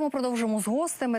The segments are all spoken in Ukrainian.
Ми продовжимо з гостем.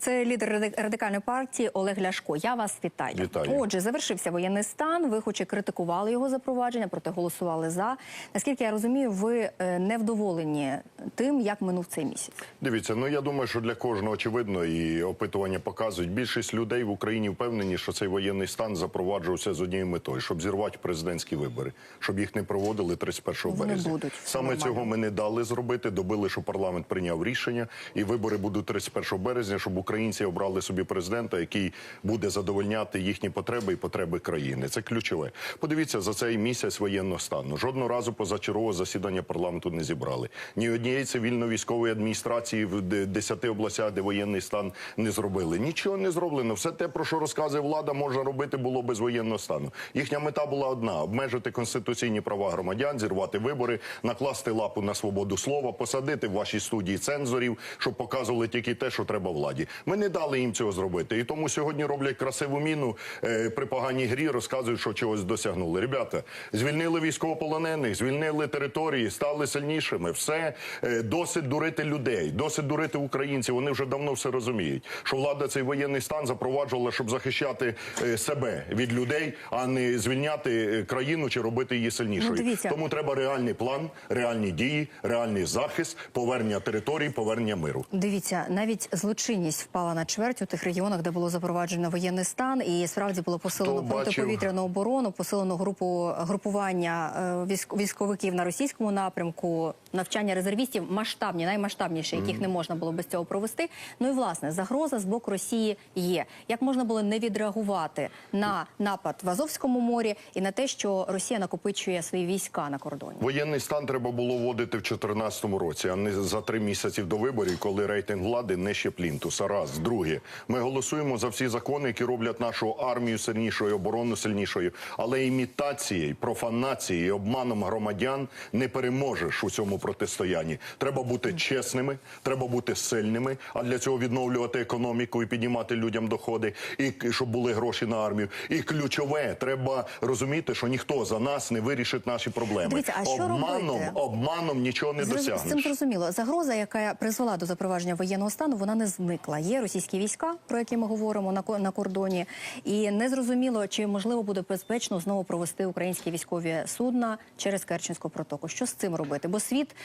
Це лідер радикальної партії Олег Ляшко. Я вас вітаю. Вітаю. Отже, завершився воєнний стан. Ви, хоч і критикували його запровадження, проте голосували за. Наскільки я розумію, ви е, невдоволені тим, як минув цей місяць. Дивіться, ну я думаю, що для кожного очевидно, і опитування показують. Більшість людей в Україні впевнені, що цей воєнний стан запроваджувався з однією метою, щоб зірвати президентські вибори, щоб їх не проводили 31 Вони березня. будуть, Саме нормально. цього ми не дали зробити. Добили, що парламент прийняв рішення, і вибори будуть 31 березня, щоб українці обрали собі президента, який буде задовольняти їхні потреби і потреби країни. Це ключове. Подивіться за цей місяць воєнного стану. Жодного разу позачергового засідання парламенту не зібрали. Ні однієї цивільно-військової адміністрації в де- 10 областях, де воєнний стан не зробили. Нічого не зроблено. Все те, про що розказує влада, можна робити було без воєнного стану. Їхня мета була одна: обмежити конституційні права громадян, зірвати вибори, накласти лапу на свободу слова, посадити в вашій студії цензорів, щоб показували тільки те, що треба владі. Ми не дали їм цього зробити. І тому сьогодні роблять красиву міну е, при поганій грі, розказують, що чогось досягнули. Ребята, звільнили військовополонених, звільнили території, стали сильнішими. Все е, досить дурити людей, досить дурити українців. Вони вже давно все розуміють. Що влада цей воєнний стан запроваджувала, щоб захищати е, себе від людей, а не звільняти е, країну чи робити її сильнішою. Ну. Тому треба реальний план, реальні дії, реальний захист, повернення територій, повернення миру. Дивіться, навіть злочинність впала на чверть у тих регіонах, де було запроваджено воєнний стан, і справді було посилено протиповітряну оборону, посилено групу групування е, військ- військовиків на російському напрямку, навчання резервістів масштабні, наймасштабніші, яких не можна було без цього провести. Ну і власне загроза з боку Росії є. Як можна було не відреагувати на напад в Азовському морі і на те, що Росія накопичує свої війська на кордоні? Воєнний стан треба було вводити в 2014 році, а не за три місяці до виборів, коли рейтинг влади нижче плінтуса. Раз друге, ми голосуємо за всі закони, які роблять нашу армію сильнішою, оборону сильнішою. Але імітацією, профанацією, обманом громадян не переможеш у цьому протистоянні. Треба бути чесними, треба бути сильними. А для цього відновлювати економіку і піднімати людям доходи, і щоб були гроші на армію. І ключове, треба розуміти, що ніхто за нас не вирішить наші проблеми. Дивіться, а що обманом, робити? обманом нічого не Зроз- З цим зрозуміло. Загроза, яка призвела до запровадження воєнного стану, вона не зникла. Є російські війська, про які ми говоримо на на кордоні, і не зрозуміло, чи можливо буде безпечно знову провести українські військові судна через Керченську протоку. Що з цим робити? Бо світ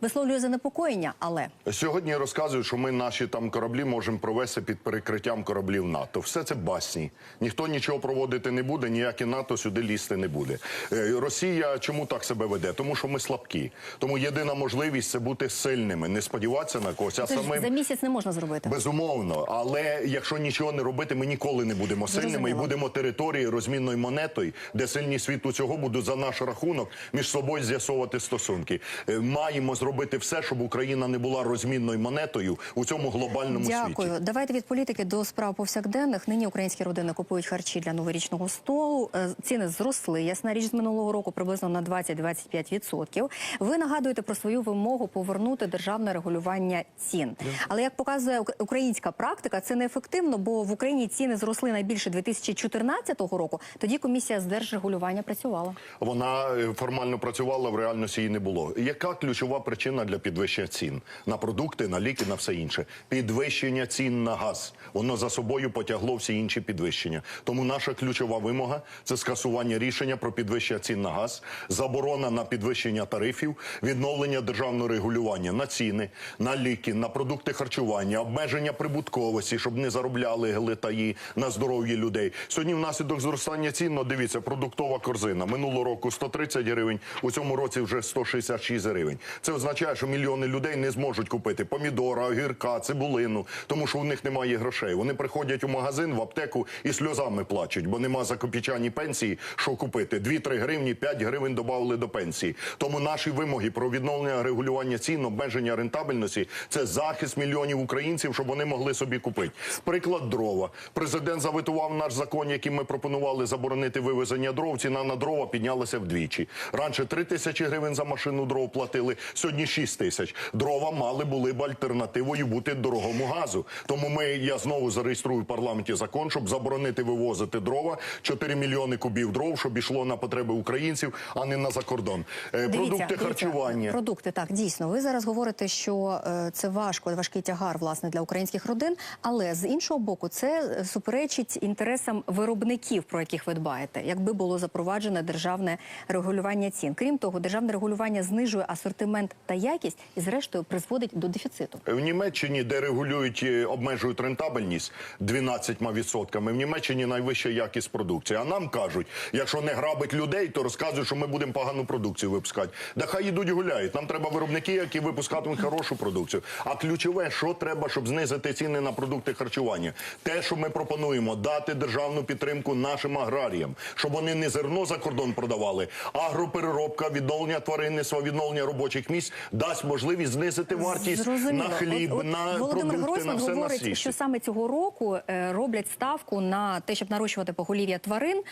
висловлює занепокоєння, але Сьогодні розказують, що ми наші там кораблі можемо провести під перекриттям кораблів НАТО. Все це басні. Ніхто нічого проводити не буде, ніяке НАТО сюди лізти не буде. Е, Росія чому так себе веде? Тому що ми слабкі. Тому єдина можливість це бути сильними, не сподіватися на когось, а це самим за місяць не можна зробити. Безумовно, але якщо нічого не робити, ми ніколи не будемо сильними і будемо територією розмінною монетою, де сильні світу цього будуть за наш рахунок між собою з'ясовувати стосунки. Е, Маємо зробити все, щоб Україна не була розмінною монетою у цьому глобальному Дякую. світі. Давайте від політики до справ повсякденних. Нині українські родини купують харчі для новорічного столу. Е, Ціни зросли. Ясна річ з минулого року приблизно на 20-25%. Ви нагадуєте про свою вимогу повернути державне регулювання цін. Але як показує українська практика, це неефективно, бо в Україні ціни зросли найбільше 2014 року. Тоді комісія з держрегулювання працювала. Вона е, формально працювала, в реальності її не було. Яка ключова причина для підвищення цін на продукти, на ліки, на все інше? Підвищення цін на газ. Воно за собою потягло всі інші підвищення. Тому наша ключова вимога це скасування рішення про підвищення цін на газ, заборона на підвищення тарифів, відновлення державного регулювання на ціни, на ліки, на продукти харчування, обмеження прибутковості, щоб не заробляли глитаї на здоров'я людей. Сьогодні внаслідок зростання цін, ну, дивіться, продуктова корзина минулого року 130 гривень, у цьому році вже 166 гривень. Це означає, що мільйони людей не зможуть купити помідора, огірка, цибулину, тому що у них немає грошей. Вони приходять у магазин, в аптеку і сльозами плачуть, бо нема за копійчані пенсії, що купити. 2-3 гривні, 5 гривень додали до пенсії. Тому наші вимоги про відновлення регулювання цін, обмеження рентабельності це захист мільйонів українців, щоб вони могли собі купити. Приклад дрова. Президент заветував наш закон, яким ми пропонували заборонити вивезення дров. Ціна на дрова піднялася вдвічі. Раніше 3 тисячі гривень за машину дров платили, сьогодні 6 тисяч. Дрова мали були б альтернативою бути дорогому газу. Тому ми я знову зареєструю в парламенті закон, щоб заборонити вивозити дрова 4 мільйони кубів дров, щоб ішло на потреби українців, а не на закордон. Е, Продукти харчування. Продукти так дійсно. Ви зараз говорите, що е, це важко, важкий тягар власне для українських родин. Але з іншого боку, це суперечить інтересам виробників, про яких ви дбаєте, якби було запроваджене державне регулювання цін. Крім того, державне регулювання знижує асортимент та якість і, зрештою, призводить до дефіциту. В Німеччині, де регулюють, е, обмежують рентабельність 12%, в Німеччині найвища якість продукції. А нам кажуть, якщо не грабить людей, то розказують, що ми будемо погану продукцію випускати. Да хай ідуть гуляють. Нам треба виробники, які випускатимуть хорошу продукцію. А ключове, що треба, щоб знизити ціни на продукти харчування? Те, що ми пропонуємо, дати державну підтримку нашим аграріям, щоб вони не зерно за кордон продавали, агропереробка, відновлення тваринництва, відновлення робочих місць дасть можливість знизити вартість Зрозуміло. на хліб, От- от на Володимир продукти, Гройсман на все на говорить, світі. що саме цього року е, роблять ставку на те, щоб нарощувати поголів'я тварин,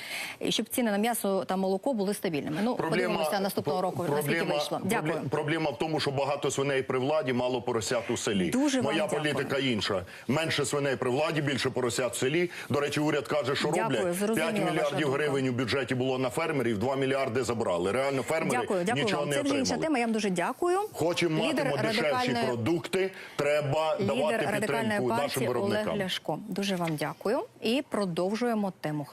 і щоб ціни на м'ясо та молоко були стабільними. Ну подивимося наступного року. наскільки вийшло. Дякую. Проблема в тому, що багато свиней при владі, мало поросят у селі. Дуже вам Моя дякую. політика інша. Менше свиней при владі, більше поросят в селі. До речі, уряд каже, що Дякую, роблять. зрозуміла 5 мільярдів гривень у бюджеті було на фермерів, 2 мільярди забрали. Реально фермери Дякую, дякую нічого вам. не Це вже інша тема. Я вам дуже дякую. Хочемо Лідер матимо дешевші продукти, треба Лідер давати підтримку нашим виробникам. Олег. Ляшко. Дуже вам дякую. І продовжуємо тему.